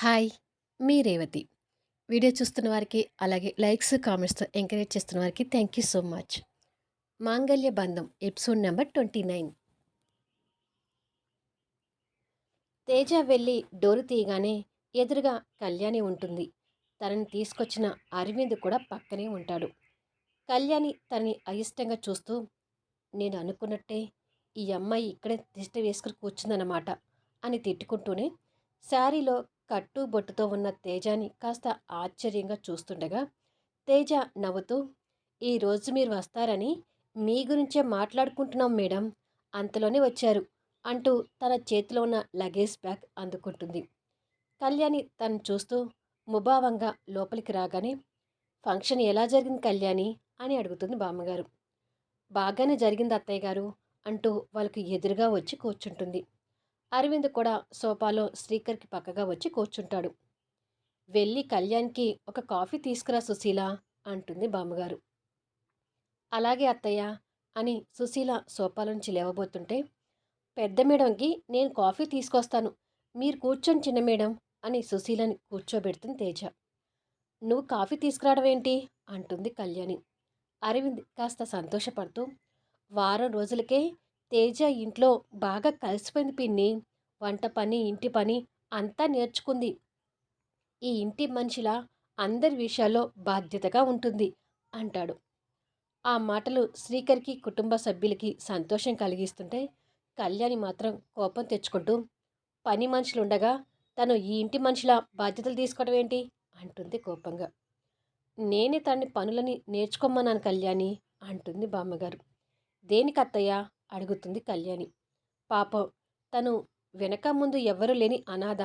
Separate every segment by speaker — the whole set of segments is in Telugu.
Speaker 1: హాయ్! మీ రేవతి. వీడియో చూస్తున్న వారికి, అలాగే లైక్స్, కామెంట్స్‌తో ఎంకరేజ్ చేస్తున్న వారికి thank you so much. Mangalya Bandham episode number 29. Teja వెళ్ళి డోరు తీయగానే ఎదురుగా కళ్యాణి ఉంటుంది. తనని తీసుకొచ్చిన అరవింద్ కూడా పక్కనే ఉంటాడు. కళ్యాణి తనని అయిష్టంగా చూస్తూ, నేను అనుకున్నట్టే ఈ అమ్మాయి ఇక్కడే తిష్ట వేసుకుని కూర్చుందన్నమాట అని తిట్టుకుంటూనే శారీలో కట్టు బొట్టుతో ఉన్న తేజాని కాస్త ఆశ్చర్యంగా చూస్తుండగా తేజ నవ్వుతూ ఈరోజు మీరు వస్తారని మీ గురించే మాట్లాడుకుంటున్నాం మేడం అంతలోనే వచ్చారు అంటూ తన చేతిలో ఉన్న లగేజ్ బ్యాగ్ అందుకుంటుంది. కళ్యాణి తను చూస్తూ ముభావంగా లోపలికి రాగానే ఫంక్షన్ ఎలా జరిగింది కళ్యాణి? అని అడుగుతుంది బామ్మగారు. బాగానే జరిగింది అత్తయ్య గారు అంటూ వాళ్ళకి ఎదురుగా వచ్చి కూర్చుంటుంది. అరవింద్ కూడా సోఫాలో శ్రీకర్కి పక్కగా వచ్చి కూర్చుంటాడు. వెళ్ళి కళ్యాణ్కి ఒక కాఫీ తీసుకురా సుశీల అంటుంది బామ్మగారు. అలాగే అత్తయ్య అని సుశీల సోఫా నుంచి లేవబోతుంటే పెద్ద మేడంకి నేను కాఫీ తీసుకొస్తాను. మీరు కూర్చొని చిన్న మేడం అని సుశీలని కూర్చోబెడుతుంది తేజ. నువ్వు కాఫీ తీసుకురావడం ఏంటి? అంటుంది కళ్యాణి. అరవింద్ కాస్త సంతోషపడుతూ వారం రోజులకే తేజ ఇంట్లో బాగా కలిసిపోయింది పిన్ని. వంట పని ఇంటి పని అంతా నేర్చుకుంది. ఈ ఇంటి మనిషిలా అందరి విషయాల్లో బాధ్యతగా ఉంటుంది అంటాడు. ఆ మాటలు శ్రీకర్కి కుటుంబ సభ్యులకి సంతోషం కలిగిస్తుంటే కళ్యాణి మాత్రం కోపం తెచ్చుకుంటూ పని మనుషులుండగా తను ఈ ఇంటి మనిషిలా బాధ్యతలు తీసుకోవడం ఏంటి? అంటుంది కోపంగా. నేనే తన పనులని నేర్చుకోమన్నాను కళ్యాణి అంటుంది బామ్మగారు. దేనికి అత్తయ్య అడుగుతుంది కళ్యాణి. పాపం తను వెనక ముందు ఎవ్వరూ లేని అనాథ.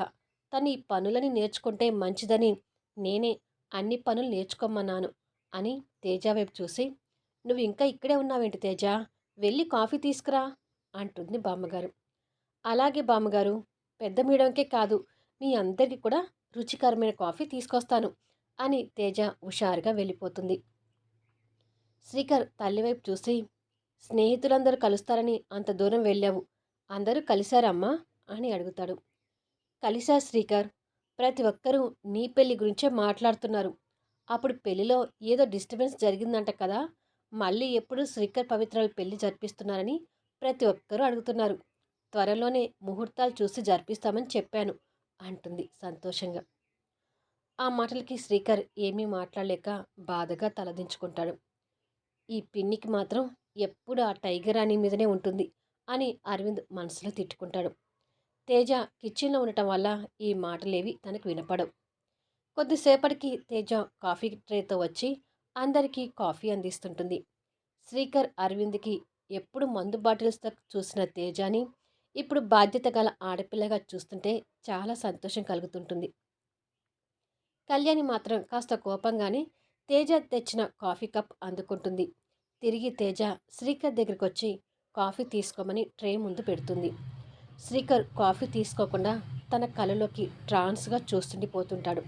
Speaker 1: తను ఈ పనులని నేర్చుకుంటే మంచిదని నేనే అన్ని పనులు నేర్చుకోమన్నాను అని తేజ వైపు చూసి నువ్వు ఇంకా ఇక్కడే ఉన్నావేంటి తేజ? వెళ్ళి కాఫీ తీసుకురా అంటుంది బామ్మగారు. అలాగే బామ్మగారు పెద్ద మీడంకే కాదు మీ అందరికీ కూడా రుచికరమైన కాఫీ తీసుకొస్తాను అని తేజ హుషారుగా వెళ్ళిపోతుంది. శ్రీకర్ తల్లివైపు చూసి స్నేహితులందరూ కలుస్తారని అంత దూరం వెళ్ళావు. అందరూ కలిశారమ్మా అని అడుగుతాడు. కలిశా శ్రీకర్ ప్రతి ఒక్కరూ నీ పెళ్ళి గురించే మాట్లాడుతున్నారు. అప్పుడు పెళ్ళిలో ఏదో డిస్టర్బెన్స్ జరిగిందంట కదా మళ్ళీ ఎప్పుడు శ్రీకర్ పవిత్రాలు పెళ్ళి జరిపిస్తున్నారని ప్రతి ఒక్కరూ అడుగుతున్నారు. త్వరలోనే ముహూర్తాలు చూసి జరిపిస్తామని చెప్పాను అంటుంది సంతోషంగా. ఆ మాటలకి శ్రీకర్ ఏమీ మాట్లాడలేక బాధగా తలదించుకుంటాడు. ఈ పిన్నికి మాత్రం ఎప్పుడు ఆ టైగర్ అని మీదనే ఉంటుంది అని అరవింద్ మనసులో తిట్టుకుంటాడు. తేజ కిచెన్లో ఉండటం వల్ల ఈ మాటలేవి తనకు వినపడవు. కొద్దిసేపటికి తేజ కాఫీ ట్రేతో వచ్చి అందరికీ కాఫీ అందిస్తుంటుంది. శ్రీకర్ అరవింద్కి ఎప్పుడు మందు బాటిల్స్తో చూసిన తేజాని ఇప్పుడు బాధ్యత గల ఆడపిల్లగా చూస్తుంటే చాలా సంతోషం కలుగుతుంటుంది. కళ్యాణి మాత్రం కాస్త కోపంగానే తేజ తెచ్చిన కాఫీ కప్ అందుకుంటుంది. తిరిగి తేజ శ్రీకర్ దగ్గరికి వచ్చి కాఫీ తీసుకోమని ట్రే ముందు పెడుతుంది. శ్రీకర్ కాఫీ తీసుకోకుండా తన కళలోకి ట్రాన్స్గా చూస్తుండిపోతుంటాడు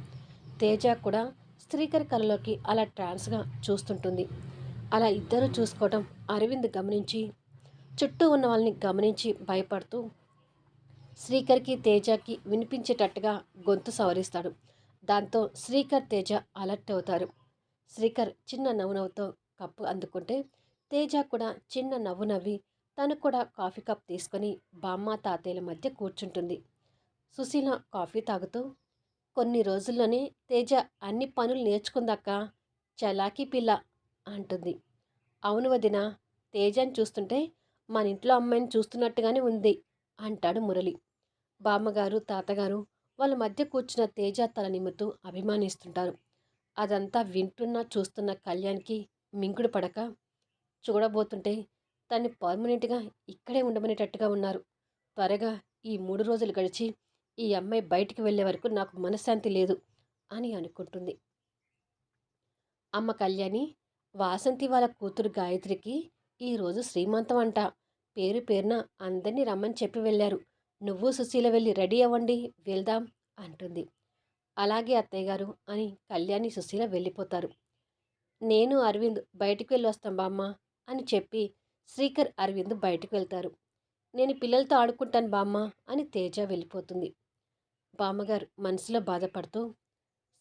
Speaker 1: తేజ కూడా శ్రీకర్ కళలోకి అలా ట్రాన్స్గా చూస్తుంటుంది. అలా ఇద్దరు చూసుకోవడం అరవింద్ గమనించి చుట్టూ ఉన్న వాళ్ళని గమనించి భయపడుతూ శ్రీకర్కి తేజకి వినిపించేటట్టుగా గొంతు సవరిస్తాడు. దాంతో శ్రీకర్ తేజ అలర్ట్ అవుతారు. శ్రీకర్ చిన్న నవ్వునవ్వుతో కప్పు అందుకుంటే తేజ కూడా చిన్న నవ్వు నవ్వి తను కూడా కాఫీ కప్ తీసుకొని బామ్మ తాతయ్యల మధ్య కూర్చుంటుంది. సుశీల కాఫీ తాగుతూ కొన్ని రోజుల్లోనే తేజ అన్ని పనులు నేర్చుకుందాక చలాకీ పిల్ల అంటుంది. అవును వదిన తేజని చూస్తుంటే మన ఇంట్లో అమ్మాయిని చూస్తున్నట్టుగానే ఉంది అంటాడు మురళి. బామ్మగారు తాతగారు వాళ్ళ మధ్య కూర్చున్న తేజ తల నిమ్ముతూ అభిమానిస్తుంటారు. అదంతా వింటున్నా చూస్తున్న కళ్యాణ్కి మింగుడు పడక చూడబోతుంటే తన్ని పర్మనెంట్గా ఇక్కడే ఉండమనేటట్టుగా ఉన్నారు. త్వరగా ఈ మూడు రోజులు గడిచి ఈ అమ్మాయి బయటికి వెళ్ళే వరకు నాకు మనశ్శాంతి లేదు అని అనుకుంటుంది. అమ్మ కళ్యాణి వాసంతి వాళ్ళ కూతురు గాయత్రికి ఈరోజు శ్రీమంతం అంట. పేరు పేరున అందరినీ రమ్మని చెప్పి వెళ్ళారు. నువ్వు సుశీల వెళ్ళి రెడీ అవ్వండి వెళ్దాం అంటుంది. అలాగే అత్తయ్య గారు అని కళ్యాణి సుశీల వెళ్ళిపోతారు. నేను అరవింద్ బయటికి వెళ్ళి వస్తాం బామ్మ అని చెప్పి శ్రీకర్ అరవింద్ బయటకు వెళ్తారు. నేను పిల్లలతో ఆడుకుంటాను బామ్మ అని తేజ వెళ్ళిపోతుంది. బామ్మగారు మనసులో బాధపడుతూ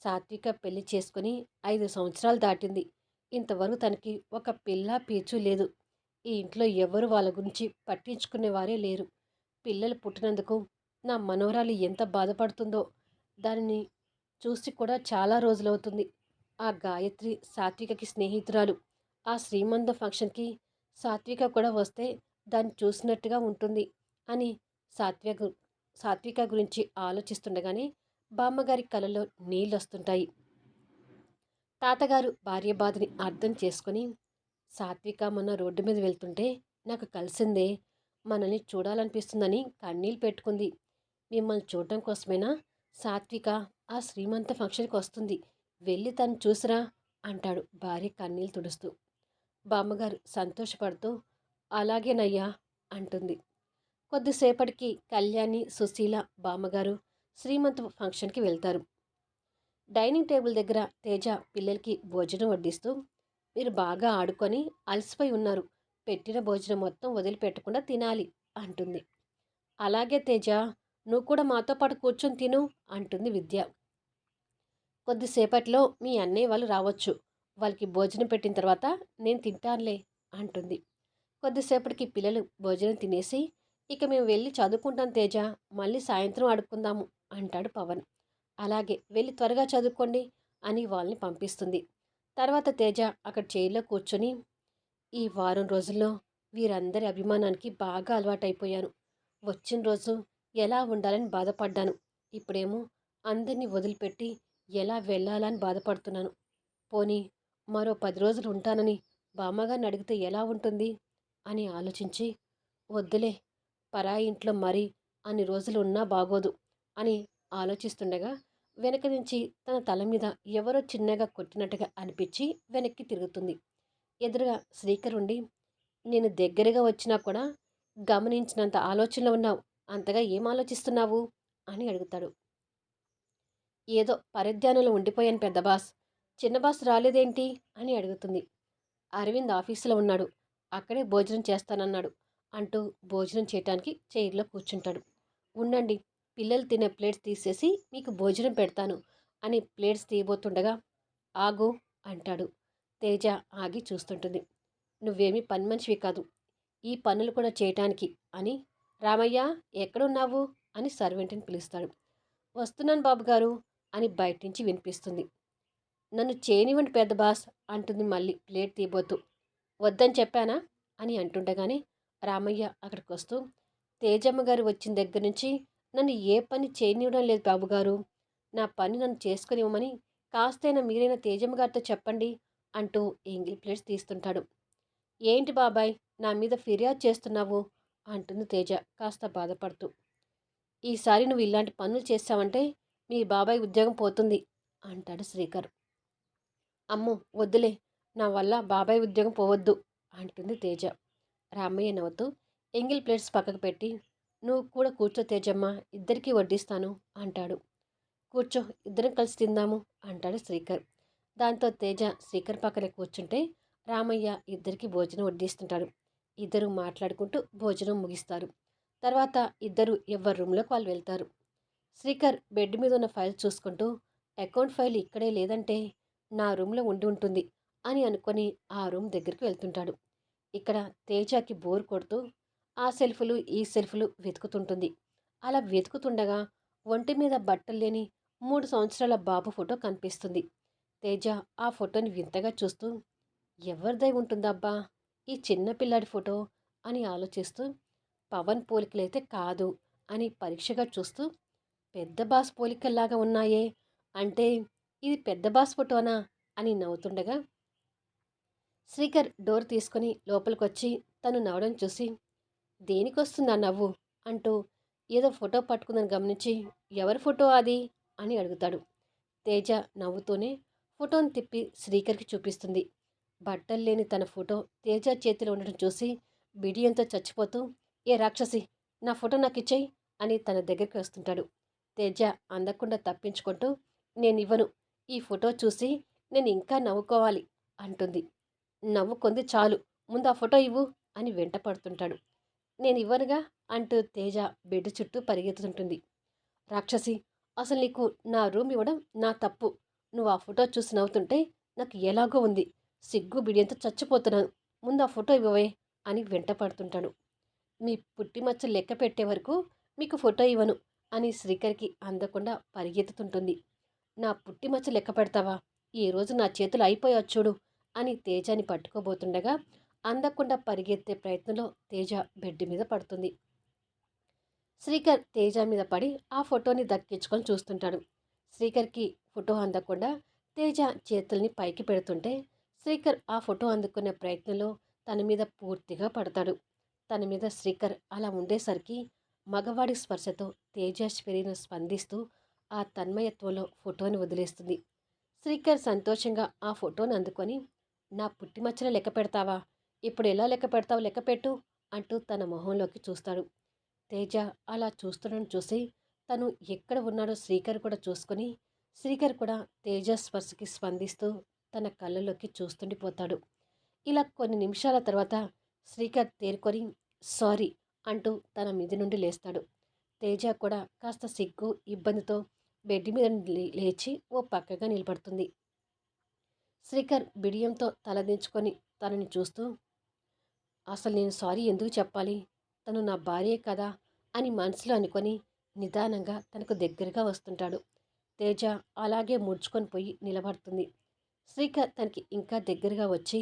Speaker 1: సాత్విక పెళ్ళి చేసుకుని ఐదు సంవత్సరాలు దాటింది. ఇంతవరకు తనకి ఒక పిల్ల పీచు లేదు. ఈ ఇంట్లో ఎవరు వాళ్ళ గురించి పట్టించుకునేవారే లేరు. పిల్లలు పుట్టినందుకు నా మనోరాలు ఎంత బాధపడుతుందో దానిని చూసి కూడా చాలా రోజులవుతుంది. ఆ గాయత్రి సాత్వికకి స్నేహితురాలు. ఆ శ్రీమంత ఫంక్షన్కి సాత్విక కూడా వస్తే దాన్ని చూసినట్టుగా ఉంటుంది అని సాత్విక సాత్విక గురించి ఆలోచిస్తుండగానే బామ్మగారి కలలో నీళ్ళు వస్తుంటాయి తాతగారు భార్య బాధని అర్థం చేసుకుని సాత్విక మొన్న రోడ్డు మీద వెళ్తుంటే నాకు కలిసిందే మనల్ని చూడాలనిపిస్తుందని కన్నీళ్ళు పెట్టుకుంది. మిమ్మల్ని చూడటం కోసమైనా సాత్విక ఆ శ్రీమంత ఫంక్షన్కి వస్తుంది వెళ్ళి తను చూసిరా? అంటాడు భార్య కన్నీళ్ళు తుడుస్తూ. బామ్మగారు సంతోషపడుతూ అలాగేనయ్యా అంటుంది. కొద్దిసేపటికి కళ్యాణి సుశీల బామ్మగారు శ్రీమంత్ ఫంక్షన్కి వెళ్తారు. డైనింగ్ టేబుల్ దగ్గర తేజ పిల్లలకి భోజనం వడ్డిస్తూ మీరు బాగా ఆడుకొని అలసిపోయి ఉన్నారు. పెట్టిన భోజనం మొత్తం వదిలిపెట్టకుండా తినాలి అంటుంది. అలాగే తేజ నువ్వు కూడా మాతో పాటు కూర్చొని తిను అంటుంది విద్య. కొద్దిసేపట్లో మీ అన్నయ్య వాళ్ళు రావచ్చు. వాళ్ళకి భోజనం పెట్టిన తర్వాత నేను తింటానులే అంటుంది. కొద్దిసేపటికి పిల్లలు భోజనం తినేసి ఇక మేము వెళ్ళి చదువుకుంటాం తేజ మళ్ళీ సాయంత్రం ఆడుకుందాము అంటాడు పవన్. అలాగే వెళ్ళి త్వరగా చదువుకోండి అని వాళ్ళని పంపిస్తుంది. తర్వాత తేజ అక్కడ చైర్లో కూర్చొని ఈ వారం రోజుల్లో వీరందరి అభిమానానికి బాగా అలవాటైపోయాను. వచ్చిన రోజు ఎలా ఉండాలని బాధపడ్డాను. ఇప్పుడేమో అందరినీ వదిలిపెట్టి ఎలా వెళ్ళాలని బాధపడుతున్నాను. పోనీ మరో పది రోజులు ఉంటానని బామ్మగారిని అడిగితే ఎలా ఉంటుంది? అని ఆలోచించి వద్దులే పరాయి ఇంట్లో మరి అన్ని రోజులు ఉన్నా బాగోదు అని ఆలోచిస్తుండగా వెనక నుంచి తన తల మీద ఎవరో చిన్నగా కొట్టినట్టుగా అనిపించి వెనక్కి తిరుగుతుంది. ఎదురుగా శ్రీకర్ ఉండి నేను దగ్గరగా వచ్చినా కూడా గమనించినంత ఆలోచనలో ఉన్నావు అంతగా ఏం ఆలోచిస్తున్నావు? అని అడుగుతాడు. ఏదో పరిధ్యానంలో ఉండిపోయాను పెద్ద బాస్. చిన్న బాస్ రాలేదేంటి? అని అడుగుతుంది. అరవింద్ ఆఫీసులో ఉన్నాడు. అక్కడే భోజనం చేస్తానన్నాడు అంటూ భోజనం చేయటానికి చైర్లో కూర్చుంటాడు. ఉండండి పిల్లలు తినే ప్లేట్స్ తీసేసి మీకు భోజనం పెడతాను అని ప్లేట్స్ తీయబోతుండగా ఆగు అంటాడు. తేజ ఆగి చూస్తుంటుంది. నువ్వేమీ పని మనిషివి కాదు. ఈ పనులు కూడా చేయటానికి అని రామయ్య ఎక్కడున్నావు? అని సర్వెంట్ని పిలుస్తాడు. వస్తున్నాను బాబు గారు అని బయట నుంచి వినిపిస్తుంది. నన్ను చేయనివ్వండి పెద్ద బాస్ అంటుంది మళ్ళీ ప్లేట్ తీయబోతూ. వద్దని చెప్పానా? అని అంటుండగానే రామయ్య అక్కడికి వస్తూ తేజమ్మ గారు వచ్చిన దగ్గర నుంచి నన్ను ఏ పని చేయనివ్వడం లేదు బాబుగారు. నా పని నన్ను చేసుకునివ్వమని కాస్తైనా మీరైనా తేజమ్మ గారితో చెప్పండి అంటూ ఎంగిల్ ప్లేట్స్ తీస్తుంటాడు. ఏంటి బాబాయ్ నా మీద ఫిర్యాదు చేస్తున్నావు? అంటుంది తేజ కాస్త బాధపడుతూ. ఈసారి నువ్వు ఇలాంటి పనులు చేస్తావంటే మీ బాబాయ్ ఉద్యోగం పోతుంది అంటాడు శ్రీకర్. అమ్మో వద్దులే నా వల్ల బాబాయ్ ఉద్యోగం పోవద్దు అంటుంది తేజ. రామయ్య నవ్వుతూ ఎంగిల్ ప్లేట్స్ పక్కకు పెట్టి నువ్వు కూడా కూర్చో తేజమ్మ ఇద్దరికీ వడ్డిస్తాను అంటాడు. కూర్చో ఇద్దరం కలిసి తిందాము అంటాడు శ్రీకర్. దాంతో తేజ శ్రీకర్ పక్కనే కూర్చుంటే రామయ్య ఇద్దరికి భోజనం వడ్డిస్తుంటాడు. ఇద్దరు మాట్లాడుకుంటూ భోజనం ముగిస్తారు. తర్వాత ఇద్దరు ఎవరి రూమ్లోకి వాళ్ళు వెళ్తారు. శ్రీకర్ బెడ్ మీద ఉన్న ఫైల్ చూసుకుంటూ అకౌంట్ ఫైల్ ఇక్కడే లేదంటే నా రూమ్లో ఉండి ఉంటుంది అని అనుకొని ఆ రూమ్ దగ్గరికి వెళ్తుంటాడు. ఇక్కడ తేజకి బోర్ కొడుతూ ఆ సెల్ఫ్లు ఈ సెల్ఫ్లు వెతుకుతుంటుంది. అలా వెతుకుతుండగా ఒంటి మీద బట్టలు లేని మూడు సంవత్సరాల బాబు ఫోటో కనిపిస్తుంది. తేజ ఆ ఫోటోని వింతగా చూస్తూ ఎవరిదై ఉంటుందబ్బా ఈ చిన్నపిల్లాడి ఫోటో? అని ఆలోచిస్తూ పవన్ పోలికలైతే కాదు అని పరీక్షగా చూస్తూ పెద్ద బాస్ పోలికల్లాగా ఉన్నాయే అంటే ఇది పెద్ద బాస్ ఫోటోనా అని నవ్వుతుండగా శ్రీకర్ డోర్ తీసుకుని లోపలికొచ్చి తను నవ్వడం చూసి దేనికొస్తుందా నవ్వు? అంటూ ఏదో ఫోటో పట్టుకుందని గమనించి ఎవరి ఫోటో అది? అని అడుగుతాడు. తేజ నవ్వుతూనే ఫోటోను తిప్పి శ్రీకర్కి చూపిస్తుంది. బట్టలు లేని తన ఫోటో తేజ చేతిలో ఉండడం చూసి బిడియంతో చచ్చిపోతూ ఏ రాక్షసి నా ఫోటో నాకు ఇచ్చేయి అని తన దగ్గరికి వస్తుంటాడు. తేజ అందకుండా తప్పించుకుంటూ నేను ఇవ్వను ఈ ఫోటో చూసి నేను ఇంకా నవ్వుకోవాలి అంటుంది. నవ్వుకుంది చాలు. ముందు ఆ ఫోటో ఇవ్వు అని వెంట పడుతుంటాడు. నేను ఇవ్వనుగా అంటూ తేజ బెడ్ చుట్టూ పరిగెత్తుతుంటుంది. రాక్షసి అసలు నీకు నా రూమ్ ఇవ్వడం నా తప్పు. నువ్వు ఆ ఫోటో చూసి నవ్వుతుంటే నాకు ఎలాగో ఉంది. సిగ్గు బిడియంతో చచ్చిపోతున్నాను. ముందు ఆ ఫోటో ఇవ్వవే అని వెంట పడుతుంటాడు. మీ పుట్టిమచ్చ లెక్క పెట్టే వరకు మీకు ఫోటో ఇవ్వను. అని శ్రీకర్కి అందకుండా పరిగెత్తుతుంటుంది. నా పుట్టి మచ్చ లెక్క పెడతావా? ఈరోజు నా చేతులు అయిపోయా చూడు అని తేజాని పట్టుకోబోతుండగా అందకుండా పరిగెత్తే ప్రయత్నంలో తేజ బెడ్ మీద పడుతుంది. శ్రీకర్ తేజ మీద పడి ఆ ఫోటోని దక్కించుకొని చూస్తుంటాడు. శ్రీకర్కి ఫోటో అందకుండా తేజ చేతుల్ని పైకి పెడుతుంటే శ్రీకర్ ఆ ఫోటో అందుకునే ప్రయత్నంలో తన మీద పూర్తిగా పడతాడు. తన మీద శ్రీకర్ అలా ఉండేసరికి మగవాడి స్పర్శతో తేజస్వరిను స్పందిస్తూ ఆ తన్మయత్వంలో ఫోటోని వదిలేస్తుంది. శ్రీకర్ సంతోషంగా ఆ ఫోటోని అందుకొని నా పుట్టిమచ్చల లెక్క పెడతావా? ఇప్పుడు ఎలా లెక్క పెడతావు లెక్క పెట్టు అంటూ తన మొహంలోకి చూస్తాడు. తేజ అలా చూస్తున్నాను చూసి తను ఎక్కడ ఉన్నాడో శ్రీకర్ కూడా చూసుకొని శ్రీకర్ కూడా తేజ స్పర్శకి స్పందిస్తూ తన కళ్ళలోకి చూస్తుండిపోతాడు. ఇలా కొన్ని నిమిషాల తర్వాత శ్రీకర్ తేరుకొని సారీ అంటూ తన మిది నుండి లేస్తాడు. తేజ కూడా కాస్త సిగ్గు ఇబ్బందితో బెడ్ మీద లేచి ఓ పక్కగా నిలబడుతుంది. శ్రీకర్ బిడియంతో తలదించుకొని తనని చూస్తూ అసలు నేను సారీ ఎందుకు చెప్పాలి? తను నా భార్యే కదా? అని మనసులో అనుకొని నిదానంగా తనకు దగ్గరగా వస్తుంటాడు. తేజ అలాగే ముడుచుకొని పోయి నిలబడుతుంది. శ్రీకర్ తనకి ఇంకా దగ్గరగా వచ్చి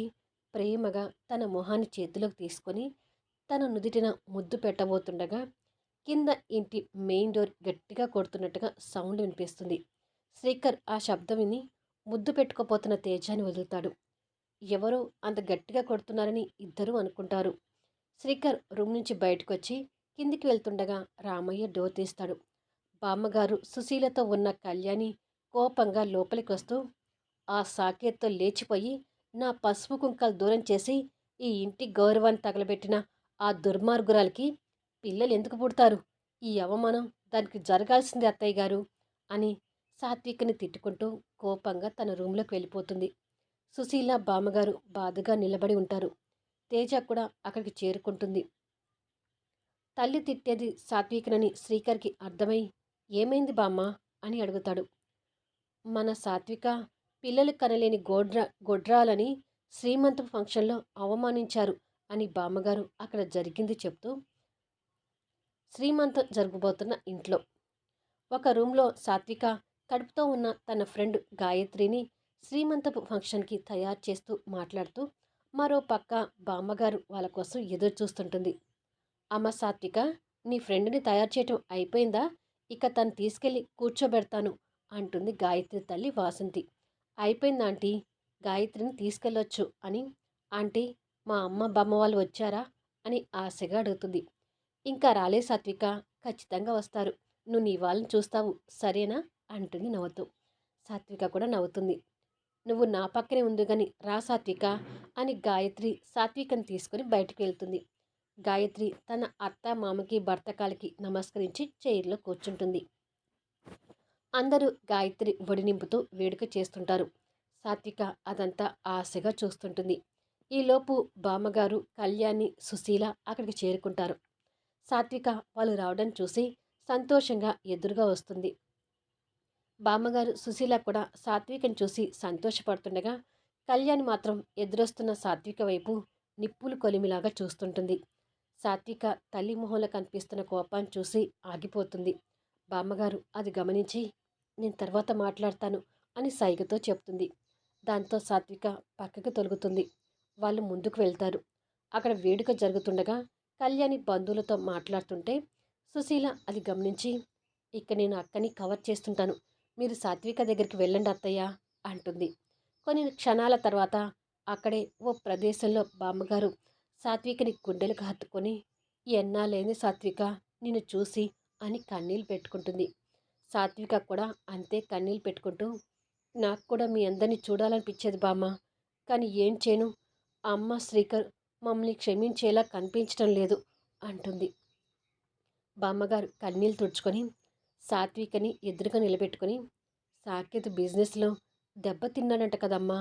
Speaker 1: ప్రేమగా తన మొహాన్ని చేతిలోకి తీసుకొని తన నుదిటిన ముద్దు పెట్టబోతుండగా కింద ఇంటి మెయిన్ డోర్ గట్టిగా కొడుతున్నట్టుగా సౌండ్ వినిపిస్తుంది. శ్రీకర్ ఆ శబ్దం విని ముద్దు పెట్టుకోపోతున్న తేజాన్ని వదులుతాడు. ఎవరో అంత గట్టిగా కొడుతున్నారని ఇద్దరూ అనుకుంటారు. శ్రీకర్ రూమ్ నుంచి బయటకు వచ్చి కిందికి వెళ్తుండగా రామయ్య డోర్ తీస్తాడు. బామ్మగారు సుశీలతో ఉన్న కళ్యాణి కోపంగా లోపలికి వస్తూ ఆ సాకేత్తో లేచిపోయి నా పసుపు కుంకాలు దూరం చేసి ఈ ఇంటి గౌరవాన్ని తగలబెట్టిన ఆ దుర్మార్గురాలకి పిల్లలు ఎందుకు పుడతారు? ఈ అవమానం దానికి జరగాల్సింది అత్తయ్య గారు అని సాత్వికని తిట్టుకుంటూ కోపంగా తన రూమ్లోకి వెళ్ళిపోతుంది. సుశీల బామ్మగారు బాధగా నిలబడి ఉంటారు. తేజ కూడా అక్కడికి చేరుకుంటుంది. తల్లి తిట్టేది సాత్వికనని శ్రీకర్కి అర్థమై ఏమైంది బామ్మ? అని అడుగుతాడు. మన సాత్విక పిల్లలు కనలేని గోడ్ర గొడ్రాలని శ్రీమంతపు ఫంక్షన్లో అవమానించారు. అని బామ్మగారు అక్కడ జరిగింది చెప్తూ శ్రీమంతం జరగబోతున్న ఇంట్లో. ఒక రూమ్లో సాత్విక కడుపుతో ఉన్న తన ఫ్రెండ్ గాయత్రిని శ్రీమంతపు ఫంక్షన్కి తయారు చేస్తూ మాట్లాడుతూ మరో పక్క బామ్మగారు వాళ్ళ కోసం ఎదురు చూస్తుంటుంది అమ్మ సాత్విక నీ ఫ్రెండ్ని తయారు చేయటం అయిపోయిందా? ఇక తను తీసుకెళ్ళి కూర్చోబెడతాను అంటుంది గాయత్రి తల్లి వాసంతి. అయిపోయిందా ఆంటీ? గాయత్రిని తీసుకెళ్ళొచ్చు అని ఆంటీ మా అమ్మ బామ్మ వాళ్ళు వచ్చారా? అని ఆశగా అడుగుతుంది. ఇంకా రాలే సాత్విక ఖచ్చితంగా వస్తారు. నువ్వు నీ వాళ్ళని చూస్తావు సరేనా? అంటుంది నవ్వుతూ. సాత్విక కూడా నవ్వుతుంది. నువ్వు నా పక్కనే ఉంది కానీ రా సాత్విక అని గాయత్రి సాత్వికని తీసుకుని బయటకు వెళ్తుంది. గాయత్రి తన అత్త మామకి భర్తకాలకి నమస్కరించి చైర్లో కూర్చుంటుంది. అందరూ గాయత్రి ఒడినింపుతో వేడుక చేస్తుంటారు. సాత్విక అదంతా ఆశగా చూస్తుంటుంది. ఈలోపు బామ్మగారు కళ్యాణి సుశీల అక్కడికి చేరుకుంటారు. సాత్విక వాళ్ళు రావడం చూసి సంతోషంగా ఎదురుగా వస్తుంది. బామ్మగారు సుశీల కూడా సాత్వికను చూసి సంతోషపడుతుండగా కళ్యాణ్ మాత్రం ఎదురొస్తున్న సాత్విక వైపు నిప్పులు కొలిమిలాగా చూస్తుంటుంది. సాత్విక తల్లి మొహంలో కనిపిస్తున్న కోపాన్ని చూసి ఆగిపోతుంది. బామ్మగారు అది గమనించి నేను తర్వాత మాట్లాడతాను అని సైగతో చెప్తుంది. దాంతో సాత్విక పక్కకు తొలుగుతుంది. వాళ్ళు ముందుకు వెళ్తారు. అక్కడ వేడుక జరుగుతుండగా కళ్యాణి బంధువులతో మాట్లాడుతుంటే సుశీల అది గమనించి. ఇక నేను అక్కని కవర్ చేస్తుంటాను. మీరు సాత్విక దగ్గరికి వెళ్ళండి అత్తయ్య అంటుంది. కొన్ని క్షణాల తర్వాత అక్కడే ఓ ప్రదేశంలో బామ్మగారు సాత్వికని గుండెలకు హత్తుకొని ఎన్నాలేని సాత్విక నిన్ను చూసి అని కన్నీళ్ళు పెట్టుకుంటుంది. సాత్విక కూడా అంతే కన్నీళ్ళు పెట్టుకుంటూ నాకు కూడా మీ అందరినీ చూడాలనిపించేది బామ్మ. కానీ ఏం చేయను? అమ్మ శ్రీకర్ మమ్మల్ని క్షమించేలా కనిపించడం లేదు అంటుంది. బామ్మగారు కన్నీళ్ళు తుడుచుకొని సాత్వికని ఎదురుగా నిలబెట్టుకొని సాకేత్ బిజినెస్లో దెబ్బతిన్నాడంట కదమ్మా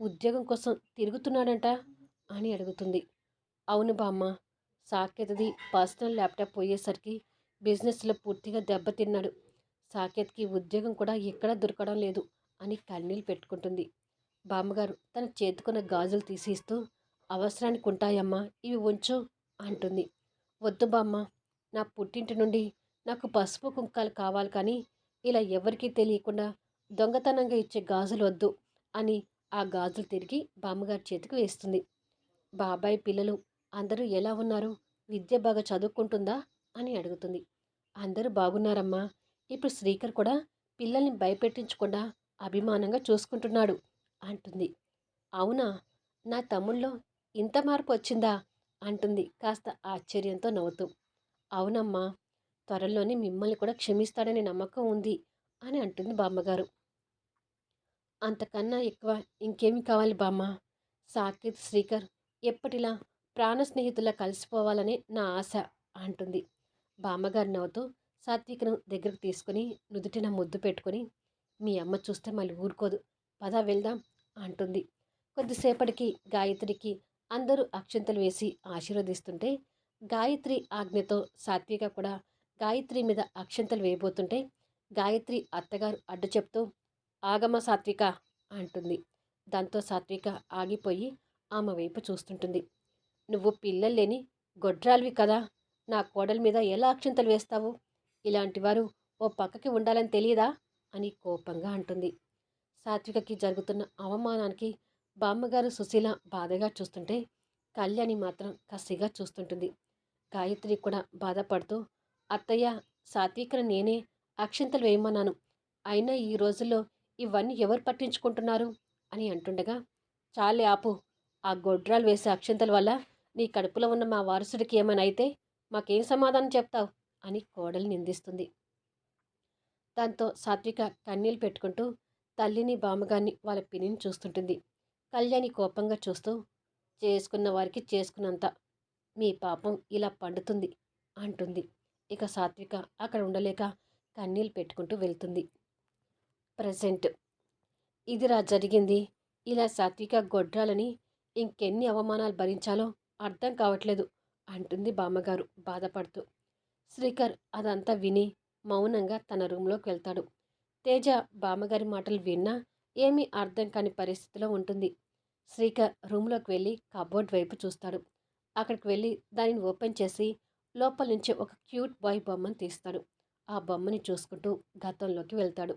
Speaker 1: ఉద్యోగం కోసం తిరుగుతున్నాడంట అని అడుగుతుంది. అవును బామ్మ సాకేత్ది పర్సనల్ ల్యాప్టాప్ పోయేసరికి బిజినెస్లో పూర్తిగా దెబ్బతిన్నాడు సాకేత్కి ఉద్యోగం కూడా ఎక్కడా దొరకడం లేదు అని కన్నీళ్ళు పెట్టుకుంటుంది. బామ్మగారు తన చేతుకున్న గాజులు తీసిస్తూ అవసరానికి ఉంటాయమ్మా ఇవి ఉంచు అంటుంది. వద్దు బామ్మ నా పుట్టింటి నుండి నాకు పసుపు కుంకాలు కావాలి కానీ ఇలా ఎవరికీ తెలియకుండా దొంగతనంగా ఇచ్చే గాజులు వద్దు అని ఆ గాజులు తిరిగి బామ్మగారి చేతికి వేస్తుంది. బాబాయ్ పిల్లలు అందరూ ఎలా ఉన్నారు? విద్య బాగా చదువుకుంటుందా? అని అడుగుతుంది. అందరూ బాగున్నారమ్మా. ఇప్పుడు శ్రీకర్ కూడా పిల్లల్ని భయపెట్టించకుండా అభిమానంగా చూసుకుంటున్నాడు. అంటుంది. అవునా? నా తమ్ముళ్ళలో ఇంత మార్పు వచ్చిందా? అంటుంది కాస్త ఆశ్చర్యంతో నవ్వుతూ. అవునమ్మా త్వరలోనే మిమ్మల్ని కూడా క్షమిస్తాడనే నమ్మకం ఉంది అని అంటుంది బామ్మగారు. అంతకన్నా ఎక్కువ ఇంకేమి కావాలి బామ్మ? సాకేత్ శ్రీకర్ ఎప్పటిలా ప్రాణ స్నేహితులా కలిసిపోవాలనే నా ఆశ అంటుంది. బామ్మగారు నవ్వుతూ సాత్వికను దగ్గరకు తీసుకుని నుదుటిన ముద్దు పెట్టుకుని మీ అమ్మ చూస్తే మళ్ళీ ఊరుకోదు. పద వెళ్దాం అంటుంది. కొద్దిసేపటికి గాయత్రికి అందరూ అక్షంతలు వేసి ఆశీర్వదిస్తుంటే గాయత్రి ఆజ్ఞతో సాత్విక కూడా గాయత్రి మీద అక్షంతలు వేయబోతుంటే గాయత్రి అత్తగారు అడ్డు చెప్తూ ఆగమ సాత్విక అంటుంది. దాంతో సాత్విక ఆగిపోయి ఆమె వైపు చూస్తుంటుంది. నువ్వు పిల్లలు లేని గొడ్రాలివి కదా నా కోడల మీద ఎలా అక్షంతలు వేస్తావు? ఇలాంటి వారు ఓ పక్కకి ఉండాలని తెలియదా? అని కోపంగా అంటుంది. సాత్వికకి జరుగుతున్న అవమానానికి బామ్మగారు సుశీల బాధగా చూస్తుంటే కళ్యాణి మాత్రం కసిగా చూస్తుంటుంది. గాయత్రి కూడా బాధపడుతూ అత్తయ్య సాత్వికను నేనే అక్షింతలు వేయమన్నాను. అయినా ఈ రోజుల్లో ఇవన్నీ ఎవరు పట్టించుకుంటున్నారు? అని అంటుండగా చాలే ఆపు. ఆ గొడ్రాలు వేసే అక్షింతల వల్ల నీ కడుపులో ఉన్న మా వారసుడికి ఏమైనా అయితే మాకేం సమాధానం చెప్తావు? అని కోడలు నిందిస్తుంది. దాంతో సాత్విక కన్నీళ్ళు పెట్టుకుంటూ తల్లిని బామ్మగారిని వాళ్ళ పినిని చూస్తుంటుంది. కళ్యాణి కోపంగా చూస్తూ చేసుకున్న వారికి చేసుకున్నంత. మీ పాపం ఇలా పండుతుంది అంటుంది. ఇక సాత్విక అక్కడ ఉండలేక కన్నీళ్ళు పెట్టుకుంటూ వెళ్తుంది. ప్రజెంట్. ఇదిరా జరిగింది. ఇలా సాత్విక గొడ్రాలని ఇంకెన్ని అవమానాలు భరించాలో అర్థం కావట్లేదు అంటుంది బామ్మగారు బాధపడుతూ. శ్రీకర్ అదంతా విని మౌనంగా తన రూంలోకి వెళ్తాడు. తేజ బామ్మగారి మాటలు విన్నా ఏమీ అర్థం కాని పరిస్థితిలో ఉంటుంది. శ్రీకర్ రూమ్లోకి వెళ్ళి కబోర్డ్ వైపు చూస్తాడు. అక్కడికి వెళ్ళి దానిని ఓపెన్ చేసి లోపల నుంచి ఒక క్యూట్ బాయ్ బొమ్మను తీస్తాడు. ఆ బొమ్మని చూసుకుంటూ గతంలోకి వెళ్తాడు.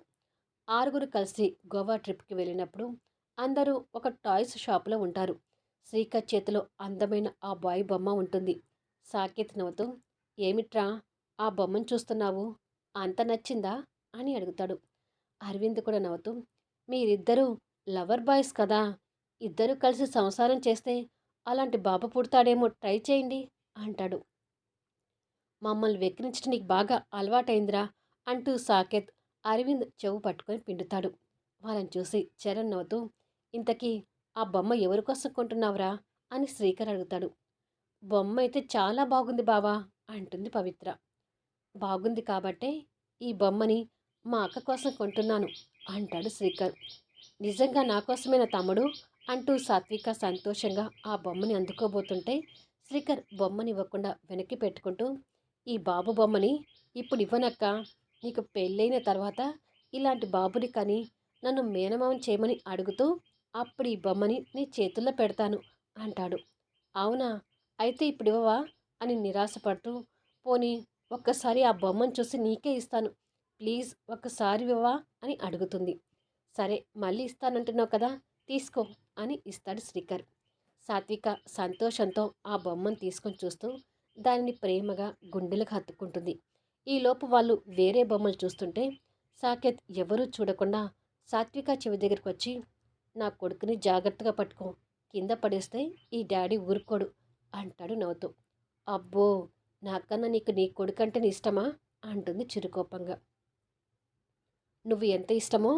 Speaker 1: ఆరుగురు కలిసి గోవా ట్రిప్కి వెళ్ళినప్పుడు అందరూ ఒక టాయ్స్ షాప్లో ఉంటారు. శ్రీకర్ చేతిలో అందమైన ఆ బాయ్ బొమ్మ ఉంటుంది. సాకేత్ నవ్వుతూ ఏమిట్రా? ఆ బొమ్మను చూస్తున్నావు? అంత నచ్చిందా? అని అడుగుతాడు. అరవింద్ కూడా నవ్వుతూ మీరిద్దరూ లవర్ బాయ్స్ కదా ఇద్దరు కలిసి సంసారం చేస్తే అలాంటి బాబు పుడతాడేమో ట్రై చేయండి అంటాడు. మమ్మల్ని వెక్కిరించడం నీకు బాగా అలవాటైందిరా అంటూ సాకేత్ అరవింద్ చెవు పట్టుకొని పిండుతాడు. వాళ్ళని చూసి చరణ్ నవ్వుతూ ఇంతకీ ఆ బొమ్మ ఎవరి కోసం కొంటున్నావురా? అని శ్రీకర్ అడుగుతాడు. బొమ్మ అయితే చాలా బాగుంది బావా అంటుంది పవిత్ర. బాగుంది కాబట్టే ఈ బొమ్మని మా అక్క కోసం కొంటున్నాను అంటాడు శ్రీకర్ నిజంగా నా కోసమైన తమ్ముడు? అంటూ సాత్విక సంతోషంగా ఆ బొమ్మని అందుకోబోతుంటే శ్రీకర్ బొమ్మని ఇవ్వకుండా వెనక్కి పెట్టుకుంటూ ఈ బాబు బొమ్మని ఇప్పుడు ఇవ్వనక్క. నీకు పెళ్ళైన తర్వాత ఇలాంటి బాబుని కానీ నన్ను మేనమావం చేయమని అడుగుతూ అప్పుడు ఈ బొమ్మని నీ చేతుల్లో పెడతాను అంటాడు. అవునా? అయితే ఇప్పుడు ఇవ్వవా? అని నిరాశపడుతూ పోనీ ఒక్కసారి ఆ బొమ్మను చూసి నీకే ఇస్తాను. ప్లీజ్ ఒక్కసారి ఇవ్వవా అని అడుగుతుంది. సరే మళ్ళీ ఇస్తానంటున్నావు కదా తీసుకో అని ఇస్తాడు శ్రీకర్. సాత్విక సంతోషంతో ఆ బొమ్మను తీసుకొని చూస్తూ దానిని ప్రేమగా గుండెలకు హత్తుకుంటుంది. ఈలోపు వాళ్ళు వేరే బొమ్మలు చూస్తుంటే సాకేత్ ఎవరూ చూడకుండా సాత్విక చెవి దగ్గరికి వచ్చి నా కొడుకుని జాగ్రత్తగా పట్టుకో కింద పడేస్తే ఈ డాడీ ఊరుకోడు అంటాడు నవ్వుతూ. అబ్బో నాకన్నా నీకు నీ కొడుకంటేనే ఇష్టమా? అంటుంది చిరుకోపంగా. నువ్వు ఎంత ఇష్టమో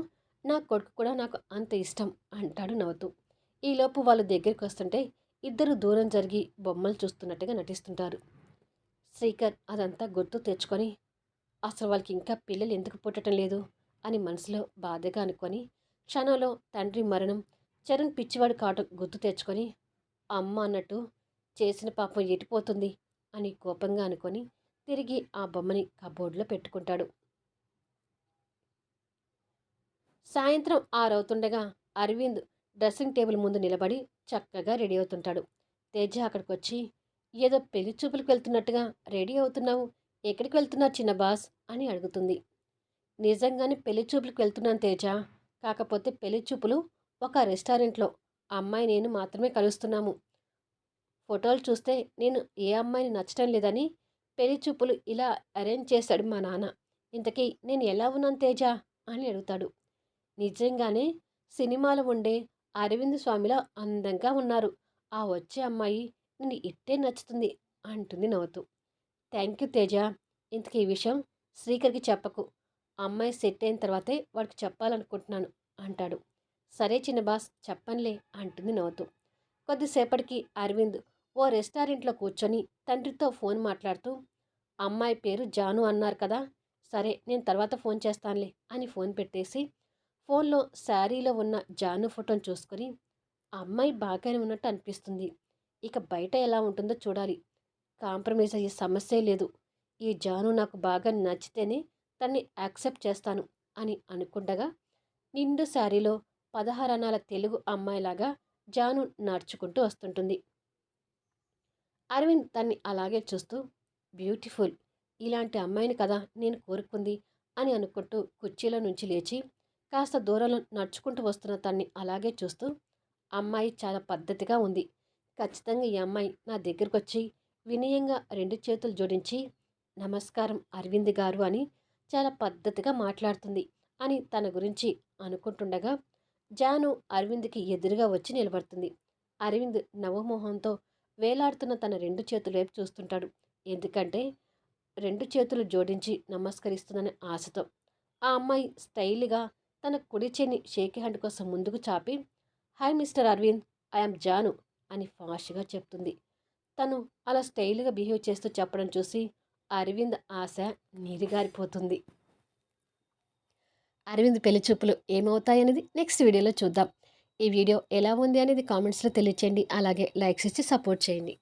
Speaker 1: నా కొడుకు కూడా నాకు అంత ఇష్టం అంటాడు నవ్వుతూ. ఈలోపు వాళ్ళు దగ్గరికి వస్తుంటే ఇద్దరు దూరం జరిగి బొమ్మలు చూస్తున్నట్టుగా నటిస్తుంటారు. శ్రీకర్ అదంతా గుర్తు తెచ్చుకొని అసలు వాళ్ళకి ఇంకా పిల్లలు ఎందుకు పుట్టడం లేదు? అని మనసులో బాధగా అనుకొని క్షణంలో తండ్రి మరణం చరణ్ పిచ్చివాడు కావటం గుర్తు తెచ్చుకొని అమ్మ అన్నట్టు చేసిన పాపం ఎటిపోతుంది? అని కోపంగా అనుకొని తిరిగి ఆ బొమ్మని కబోర్డ్లో పెట్టుకుంటాడు. సాయంత్రం ఆరవుతుండగా అరవింద్ డ్రెస్సింగ్ టేబుల్ ముందు నిలబడి చక్కగా రెడీ అవుతుంటాడు. తేజ అక్కడికి వచ్చి ఏదో పెళ్ళి చూపులకు వెళ్తున్నట్టుగా రెడీ అవుతున్నావు? ఎక్కడికి వెళ్తున్నావు చిన్న బాస్? అని అడుగుతుంది. నిజంగానే పెళ్ళి చూపులకు వెళ్తున్నాను తేజ. కాకపోతే పెళ్ళి చూపులు ఒక రెస్టారెంట్లో. అమ్మాయి నేను మాత్రమే కలుస్తున్నాము. ఫోటోలు చూస్తే నేను ఏ అమ్మాయిని నచ్చటం లేదని పెళ్ళి చూపులు ఇలా అరేంజ్ చేశాడు మా నాన్న. ఇంతకీ నేను ఎలా ఉన్నాను తేజ? అని అడుగుతాడు. నిజంగానే సినిమాలో ఉండే అరవింద్ స్వామిలా అందంగా ఉన్నారు. ఆ వచ్చే అమ్మాయి నేను ఇట్టే నచ్చుతుంది అంటుంది నవ్వుతూ. Thank you Teja. ఇంతకీ ఈ విషయం శ్రీకర్కి చెప్పకు. అమ్మాయి సెట్ అయిన తర్వాతే వాడికి చెప్పాలనుకుంటున్నాను అంటాడు. సరే చిన్న బాస్ చెప్పనులే అంటుంది నవ్వుతూ. కొద్దిసేపటికి అరవింద్ ఓ రెస్టారెంట్లో కూర్చొని తండ్రితో ఫోన్ మాట్లాడుతూ అమ్మాయి పేరు జాను అన్నారు కదా సరే నేను తర్వాత ఫోన్ చేస్తానులే అని ఫోన్ పెట్టేసి ఫోన్లో శారీలో ఉన్న జాను ఫోటోని చూసుకొని అమ్మాయి బాగానే ఉన్నట్టు అనిపిస్తుంది. ఇక బయట ఎలా ఉంటుందో చూడాలి. కాంప్రమైజ్ అయ్యే సమస్య లేదు. ఈ జాను నాకు బాగా నచ్చితేనే తన్ని యాక్సెప్ట్ చేస్తాను అని అనుకుండగా నిండు శారీలో పదహారణాల తెలుగు అమ్మాయిలాగా జాను నడుచుకుంటూ వస్తుంటుంది. అరవింద్ తన్ని అలాగే చూస్తూ బ్యూటిఫుల్. ఇలాంటి అమ్మాయిని కదా నేను కోరుకుంది అని అనుకుంటూ కుర్చీలో నుంచి లేచి కాస్త దూరంలో నడుచుకుంటూ వస్తున్న తన్ని అలాగే చూస్తూ అమ్మాయి చాలా పద్ధతిగా ఉంది. ఖచ్చితంగా ఈ అమ్మాయి నా దగ్గరకు వచ్చి వినయంగా రెండు చేతులు జోడించి నమస్కారం అరవింద్ గారు అని చాలా పద్ధతిగా మాట్లాడుతుంది అని తన గురించి అనుకుంటుండగా జాను అరవింద్కి ఎదురుగా వచ్చి నిలబడుతుంది. అరవింద్ నవమోహంతో వేలాడుతున్న తన రెండు చేతుల వైపు చూస్తుంటాడు. ఎందుకంటే రెండు చేతులు జోడించి నమస్కరిస్తుందనే ఆశతో. ఆ అమ్మాయి స్టైల్గా తన కుడి చేని షేక్ హ్యాండ్ కోసం ముందుకు చాపి hi mister Aravind I'm Janu అని ఫాష్గా చెప్తుంది. తను అలా స్టైల్గా బిహేవ్ చేస్తూ చెప్పడం చూసి అరవింద్ ఆశ నీరుగారిపోతుంది అరవింద్ పెళ్ళి చూపులు ఏమవుతాయనేది నెక్స్ట్ వీడియోలో చూద్దాం. ఈ వీడియో ఎలా ఉంది అనేది కామెంట్స్లో తెలియచేయండి. అలాగే లైక్స్ ఇచ్చి సపోర్ట్ చేయండి.